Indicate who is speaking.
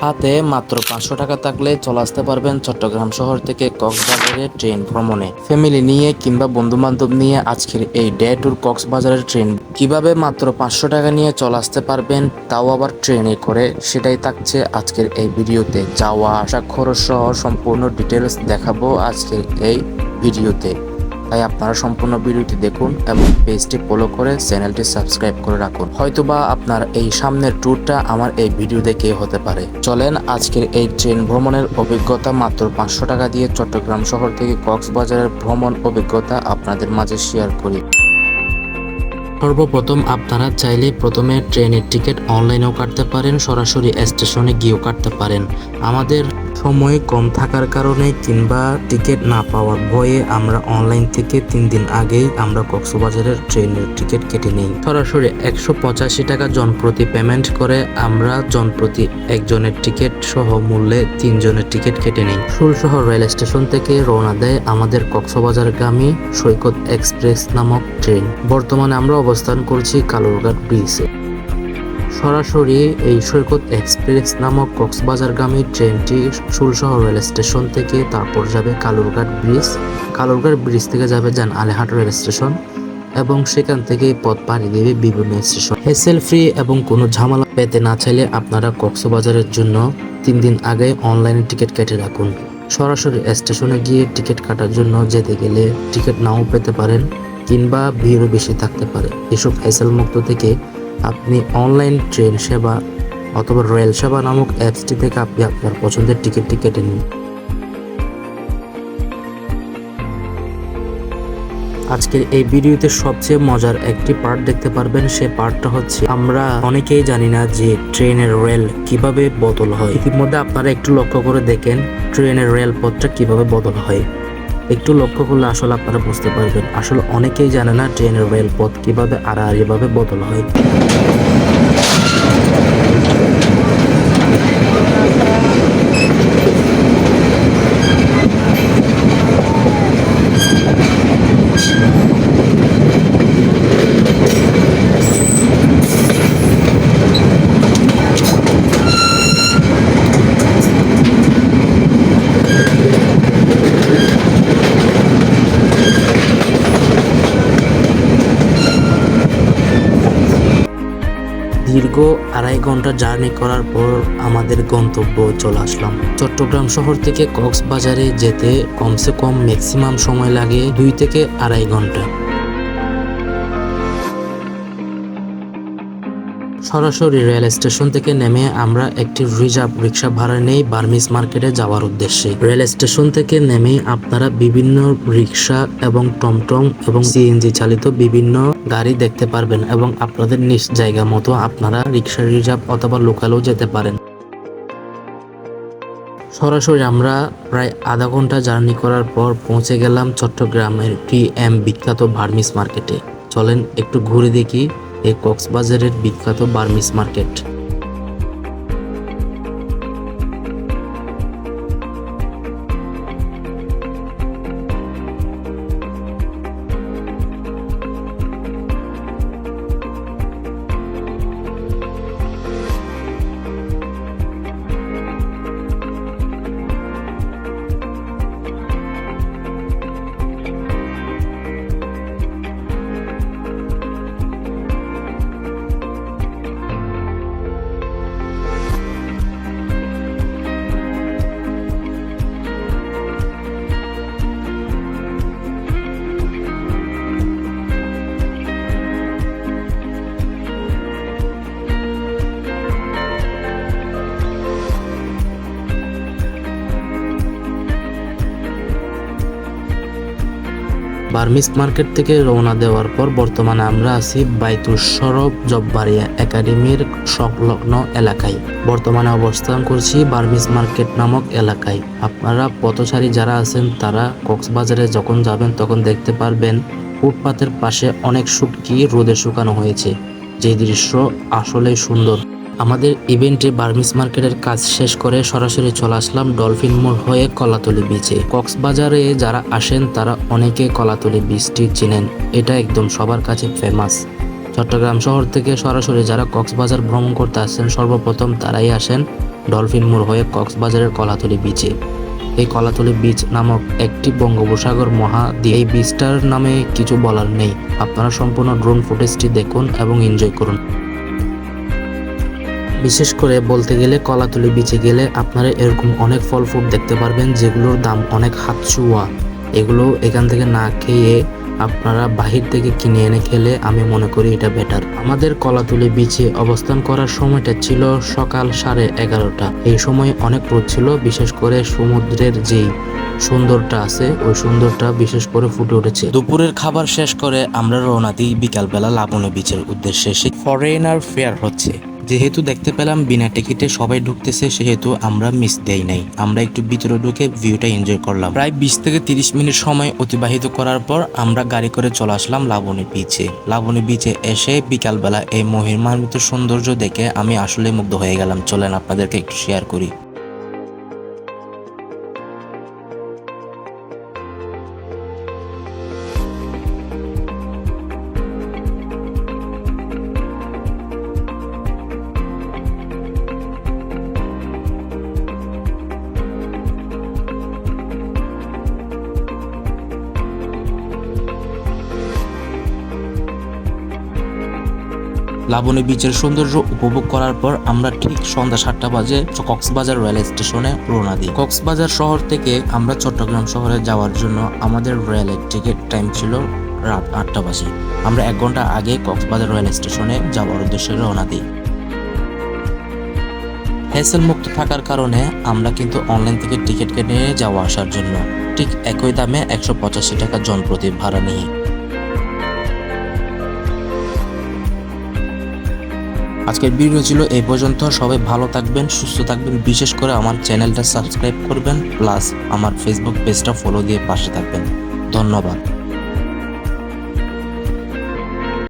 Speaker 1: হাতে মাত্র পাঁচশো টাকা থাকলে চলে আসতে পারবেন চট্টগ্রাম শহর থেকে কক্সবাজারে ট্রেন ভ্রমণে। ফ্যামিলি নিয়ে কিংবা বন্ধু বান্ধব নিয়ে আজকের এই ডে ট্যুর কক্সবাজারের ট্রেন। কীভাবে মাত্র পাঁচশো টাকা নিয়ে চলে আসতে পারবেন তাও আবার ট্রেনে করে সেটাই থাকছে আজকের এই ভিডিওতে। যাওয়া আসা খরচ সহ সম্পূর্ণ ডিটেলস দেখাবো আজকের এই ভিডিওতে। তাই আপনারা সম্পূর্ণ ভিডিওটি দেখুন এবং পেজটি ফলো করে চ্যানেলটি সাবস্ক্রাইব করে রাখুন। হয়তোবা আপনার এই সামনের ট্যুরটা আমার এই ভিডিও দেখে হতে পারে। চলেন আজকের এই ট্রেন ভ্রমণের অভিজ্ঞতা মাত্র পাঁচশো টাকা দিয়ে চট্টগ্রাম শহর থেকে কক্সবাজারের ভ্রমণ অভিজ্ঞতা আপনাদের মাঝে শেয়ার করি। সর্বপ্রথম আপনারা চাইলে প্রথমে ট্রেনের টিকিট অনলাইনেও কাটতে পারেন, সরাসরি স্টেশনে গিয়েও কাটতে পারেন। আমাদের সময় কম থাকার কারণে কিংবা টিকিট না পাওয়ার ভয়ে আমরা অনলাইন থেকে তিন দিন আগেই আমরা কক্সবাজারের ট্রেনের টিকিট কেটে নিই। সরাসরি একশো পঁচাশি টাকা জনপ্রতি পেমেন্ট করে আমরা জনপ্রতি একজনের টিকিট সহ মূল্যে তিনজনের টিকিট কেটে নিই। সুরশহর রেল স্টেশন থেকে রওনা দেয় আমাদের কক্সবাজারগামী সৈকত এক্সপ্রেস নামক ট্রেন। বর্তমানে আমরা অবস্থান করছি কালুরঘাট ব্রিজে। সরাসরি এই সৈকত এক্সপ্রেস নামক কক্সবাজারগামী ট্রেনটি সুলশহর রেল স্টেশন থেকে তারপর যাবে কালুরঘাট ব্রিজ। কালুরঘাট ব্রিজ থেকে যাবে যান আলেহাট রেল স্টেশন এবং সেখান থেকে পথ পাড়ি দেবে বিভিন্ন স্টেশন। হেসেল ফ্রি এবং কোনো ঝামেলা পেতে না চাইলে আপনারা কক্সবাজারের জন্য তিন দিন আগে অনলাইনে টিকিট কেটে রাখুন। সরাসরি স্টেশনে গিয়ে টিকিট কাটার জন্য যেতে গেলে টিকিট নাও পেতে পারেন কিংবা ভিড়ও বেশি থাকতে পারে। এসব হ্যাসেল মুক্ত থেকে আপনি অনলাইন ট্রেন সেবা অথবা রেল সেবা নামক অ্যাপসটি থেকে আপনি আপনার পছন্দের টিকিটটি কেটে নিন। আজকের এই ভিডিওতে সবচেয়ে মজার একটি পার্ট দেখতে পারবেন, সে পার্টটা হচ্ছে আমরা অনেকেই জানি না যে ট্রেনের রেল কীভাবে বদল হয়। ইতিমধ্যে আপনারা একটু লক্ষ্য করে দেখেন ট্রেনের রেল পথটা কীভাবে বদল হয়। একটু লক্ষ্য করলে আসলে আপনারা বুঝতে পারবেন। আসলে অনেকেই জানে না ট্রেনের রেলপথ কীভাবে আড়াআড়িভাবে বদল হয় দীর্ঘ আড়াই ঘণ্টা জার্নি করার পর আমাদের গন্তব্য চলে আসলাম। চট্টগ্রাম শহর থেকে কক্সবাজারে যেতে কমসে কম ম্যাক্সিমাম সময় লাগে দুই থেকে আড়াই ঘণ্টা। সরাসরি রেল স্টেশন থেকে নেমে আমরা একটি রিজার্ভ রিক্সা ভাড়া নেই বার্মিস মার্কেটে যাওয়ার উদ্দেশ্যে। রেল স্টেশন থেকে নেমে আপনারা বিভিন্ন রিক্সা এবং টমটম এবং সিএনজি চালিত বিভিন্ন গাড়ি দেখতে পারবেন এবং আপনাদের নিজ জায়গা মতো আপনারা রিক্সা রিজার্ভ অথবা লোকালও যেতে পারেন। সরাসরি আমরা প্রায় আধা ঘণ্টা জার্নি করার পর পৌঁছে গেলাম চট্টগ্রামের টি এম বিখ্যাত ভার্মিস মার্কেটে। চলেন একটু ঘুরে দেখি এই কক্সবাজারের বিখ্যাত বার্মিস মার্কেট। বার্মিস মার্কেট থেকে রওনা দেওয়ার পর বর্তমানে আমরা আছি বাইতুল সরব জব্বারিয়া একাডেমির সংলগ্ন এলাকায়। বর্তমানে অবস্থান করছি বার্মিস মার্কেট নামক এলাকায়। আপনারা পথচারী যারা আছেন, তারা কক্সবাজারে যখন যাবেন, তখন দেখতে পারবেন ফুটপাতের পাশে অনেক শুটকি রোদে শুকানো হয়েছে। যে দৃশ্য আসলেই সুন্দর। আমাদের ইভেন্টে বার্মিস মার্কেটের কাজ শেষ করে সরাসরি চলে আসলাম ডলফিন মোড় হয়ে কলাতলি বিচে কক্সবাজারে যারা আসেন, তারা অনেকে কলাতলি বিচটি চিনেন। এটা একদম সবার কাছে ফেমাস চট্টগ্রাম শহর থেকে সরাসরি যারা কক্সবাজার ভ্রমণ করতে আসেন, সর্বপ্রথম তারাই আসেন ডলফিন মোড় হয়ে কক্সবাজারের কলাতলি বিচে এই কলাতলি বিচ নামক একটি বঙ্গোপসাগর মহাদ্বীপ এই বিচটার নামে কিছু বলার নেই। আপনারা সম্পূর্ণ ড্রোন ফুটেজটি দেখুন এবং এনজয় করুন। বিশেষ করে বলতে গেলে কলাতলি বিচে গেলে আপনারা এরকম অনেক ফল ফ্রুট দেখতে পারবেন, যেগুলোর দাম অনেক হাতছুয়া। এগুলো এখান থেকে না খেয়ে আপনারা বাহির থেকে কিনে এনে খেলে আমি মনে করি এটা বেটার আমাদের কলাতুলি বিচে অবস্থান করার সময়টা ছিল সকাল সাড়ে এগারোটা। এই সময় অনেক রোদ ছিল, বিশেষ করে সমুদ্রের যেই সুন্দরটা আছে, ওই সুন্দরটা বিশেষ করে ফুটে উঠেছে। দুপুরের খাবার শেষ করে আমরা রওনা দিই বিকালবেলা লাবণী বিচের উদ্দেশ্যে। ফরেনার ফেয়ার হচ্ছে। যেহেতু দেখতে পেলাম বিনা টিকিটে সবাই ঢুকতেছে, সেহেতু আমরা মিস দেই নাই। আমরা একটু ভিতরে ঢুকে ভিউটা এনজয় করলাম। প্রায় বিশ থেকে তিরিশ মিনিট সময় অতিবাহিত করার পর আমরা গাড়ি করে চলে আসলাম লাবণী বিচে লাবণী বিচে এসে বিকালবেলা এই মহিমান্বিত সৌন্দর্য দেখে আমি আসলে মুগ্ধ হয়ে গেলাম। চলেন আপনাদেরকে একটু শেয়ার করি। লাবণী বিচের সৌন্দর্য উপভোগ করার পর আমরা ঠিক সন্ধ্যা সাতটা বাজে কক্সবাজার রেল স্টেশনে রওনা দিই। কক্সবাজার শহর থেকে আমরা চট্টগ্রাম শহরে যাওয়ার জন্য আমাদের রেলের টিকিট টাইম ছিল রাত আটটা বাজে। আমরা এক ঘণ্টা আগে কক্সবাজার রেল স্টেশনে যাওয়ার উদ্দেশ্যে রওনা দিই। হ্যাসেল মুক্ত থাকার কারণে আমরা কিন্তু অনলাইন থেকে টিকিট কেটে নিয়ে যাওয়া আসার জন্য ঠিক একই দামে একশো পঁচাশি টাকা জনপ্রতি ভাড়া নিই। আজকের ভিডিও ছিল এই পর্যন্ত। সবাই ভালো থাকবেন, সুস্থ থাকবেন। বিশেষ করে আমার চ্যানেলটা সাবস্ক্রাইব করবেন, প্লাস আমার ফেসবুক পেজটা ফলো দিয়ে পাশে থাকবেন। ধন্যবাদ।